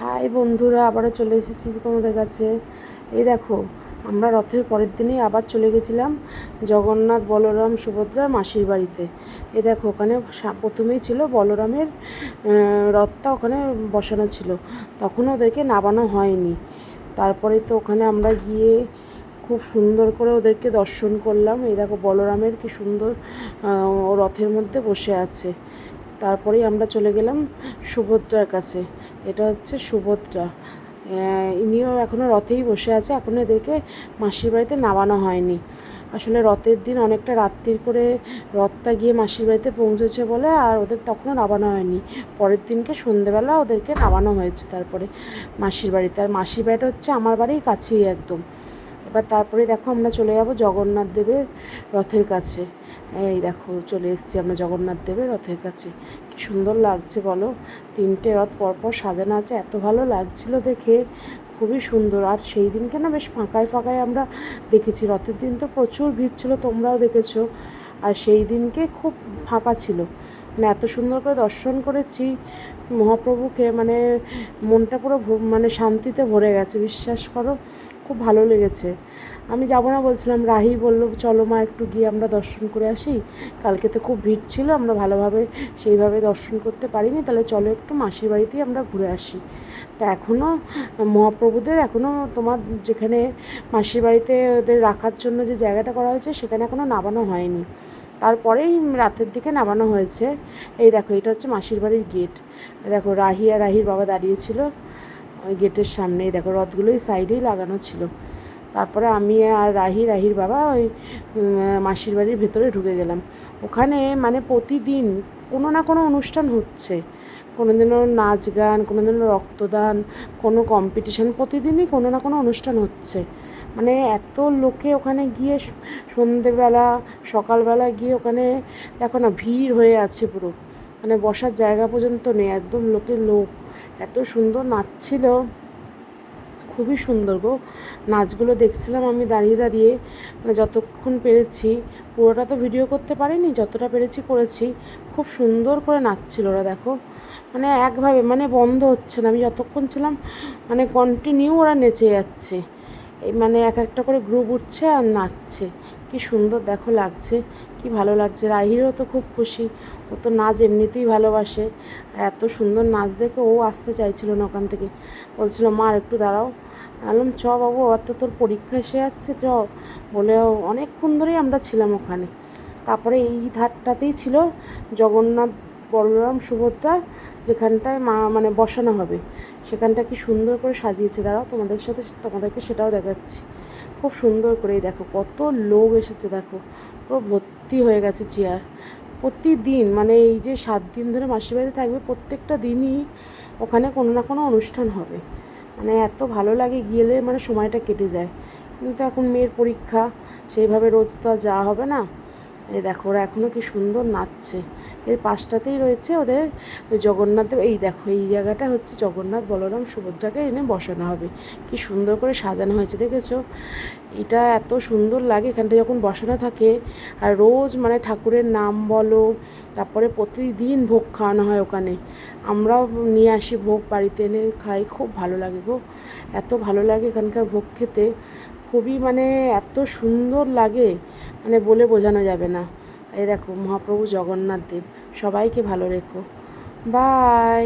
High বন্ধুরা, আবারও চলে এসেছি তোমাদের কাছে। এই দেখো, আমরা রথের পরের দিনেই আবার চলে গেছিলাম জগন্নাথ বলরাম সুভদ্রা মাসির বাড়িতে। এ দেখো, ওখানে প্রথমেই ছিল বলরামের রথটা ওখানে বসানো ছিল। তখন ওদেরকে নামানো হয়নি। তারপরে তো ওখানে আমরা গিয়ে খুব সুন্দর করে ওদেরকে দর্শন করলাম। এই দেখো, বলরামের কি সুন্দর রথের মধ্যে বসে আছে। তারপরেই আমরা চলে গেলাম সুভদ্রার কাছে। এটা হচ্ছে সুভদ্রা। ইনিও এখনও রথেই বসে আছে এখনও এদেরকে মাসির বাড়িতে নামানো হয়নি। আসলে রথের দিন অনেকটা রাত্রির করে রথটা গিয়ে মাসির বাড়িতে পৌঁছেছে বলে আর ওদের তখনও নামানো হয়নি। পরের দিনকে সন্ধেবেলা ওদেরকে নামানো হয়েছে তারপরে মাসির বাড়িতে। আর মাসির বাড়িটা হচ্ছে আমার বাড়ির কাছেই একদম। এবার তারপরে দেখো আমরা চলে যাব জগন্নাথ দেবের রথের কাছে। এই দেখো চলে এসেছি আমরা জগন্নাথ দেবের রথের কাছে। কি সুন্দর লাগছে বলো? তিনটে রথ পরপর সাজানো আছে, এত ভালো লাগছিল দেখে। খুবই সুন্দর। আর সেই দিনকে না বেশ ফাঁকায় ফাঁকায় আমরা দেখেছি। রথের দিন তো প্রচুর ভিড় ছিল, তোমরাও দেখেছ। আর সেই দিনকে খুব ফাঁকা ছিল। মানে এত সুন্দর করে দর্শন করেছি, মহাপ্রভুকে মানে মনটা পুরো মানে শান্তিতে ভরে গেছে। বিশ্বাস করো খুব ভালো লেগেছে। আমি যাব না বলছিলাম, রাহি বলল, চলো মা, একটু গিয়ে আমরা দর্শন করে আসি। কালকে তো খুব ভিড় ছিল, আমরা ভালোভাবে সেইভাবে দর্শন করতে পারিনি। তাহলে চলো একটু মাসির বাড়িতেই আমরা ঘুরে আসি। তা এখনও মহাপ্রভুদের এখনও তোমার যেখানে মাসির বাড়িতে ওদের রাখার জন্য যে জায়গাটা করা হয়েছে, সেখানে এখনও নামানো হয়নি। তারপরেই রাতের দিকে নামানো হয়েছে। এই দেখো, এটা হচ্ছে মাসির বাড়ির গেট। দেখো, রাহি আর রাহির বাবা দাঁড়িয়েছিল ওই গেটের সামনেই, দেখো রথগুলো রথগুলোই সাইডেই লাগানো ছিল। তারপরে আমি আর রাহি, রাহির বাবা ওই মাসির বাড়ির ভেতরে ঢুকে গেলাম। ওখানে মানে প্রতিদিন কোনো না কোনো অনুষ্ঠান হচ্ছে। কোনো দিনও নাচ গান কোনো দিনও রক্তদান, কোনো কম্পিটিশন প্রতিদিনই কোনো না কোনো অনুষ্ঠান হচ্ছে। মানে এত লোকে ওখানে গিয়ে সন্ধেবেলা, সকালবেলা গিয়ে ওখানে দেখো না, ভিড় হয়ে আছে পুরো। মানে বসার জায়গা পর্যন্ত নেই, একদম লোকের লোক। এত সুন্দর নাচছিল খুবই সুন্দর গো। নাচগুলো দেখছিলাম আমি দাঁড়িয়ে দাঁড়িয়ে মানে যতক্ষণ পেরেছি। পুরোটা তো ভিডিও করতে পারিনি, যতটা পেরেছি করেছি। খুব সুন্দর করে নাচছিল ওরা, দেখো। মানে একভাবে মানে বন্ধ হচ্ছে না। আমি যতক্ষণ ছিলাম মানে কন্টিনিউ ওরা নেচে যাচ্ছে। এই মানে এক একটা করে গ্রুপ উঠছে আর নাচছে। কি সুন্দর দেখো লাগছে, কি ভালো লাগছে। রাহিরও তো খুব খুশি, ও তো নাচ এমনিতেই ভালোবাসে। আর এত সুন্দর নাচ দেখে ও আসতে চাইছিল না ওখান থেকে। বলছিল, মা একটু দাঁড়াও। বললাম, চ বাবু, আর তো তোর পরীক্ষা এসে যাচ্ছে চ। বলে, অনেকক্ষণ ধরেই আমরা ছিলাম ওখানে। তারপরে এই ধারটাতেই ছিল জগন্নাথ বলরাম সুভদ্রা, যেখানটায় মা মানে বসানো হবে। সেখানটা কি সুন্দর করে সাজিয়েছে। দাঁড়াও, তোমাদের সাথে, তোমাদেরকে সেটাও দেখাচ্ছি। খুব সুন্দর করেই দেখো, কত লোক এসেছে দেখো। পুরো ভর্তি হয়ে গেছে চেয়ার। প্রতিদিন মানে এই যে সাত দিন ধরে মাসির বাড়িতে থাকবে, প্রত্যেকটা দিনই ওখানে কোনো না কোনো অনুষ্ঠান হবে। মানে এত ভালো লাগে গেলে মানে সময়টা কেটে যায়। কিন্তু এখন মেয়ের পরীক্ষা, সেইভাবে রোজ তো আর যাওয়া হবে না। এই দেখো, ওরা এখনও কি সুন্দর নাচছে। এর পাশটাতেই রয়েছে ওদের জগন্নাথ এই দেখো, এই জায়গাটা হচ্ছে জগন্নাথ বলরাম সুভদ্রাকে এনে বসানো হবে। কি সুন্দর করে সাজানো হয়েছে, দেখেছ? এটা এত সুন্দর লাগে এখানটা যখন বসানো থাকে। আর রোজ মানে ঠাকুরের নাম বলো, তারপরে প্রতিদিন ভোগ খাওয়ানো হয় ওখানে। আমরাও নিয়ে আসি ভোগ, বাড়িতে এনে খাই, খুব ভালো লাগে গো। এত ভালো লাগে এখানকার ভোগ খেতে। খুবই মানে এত সুন্দর লাগে মানে বলে বোঝানো যাবে না। এই দেখো, মহাপ্রভু জগন্নাথ দেব, সবাইকে ভালো রেখো। বাই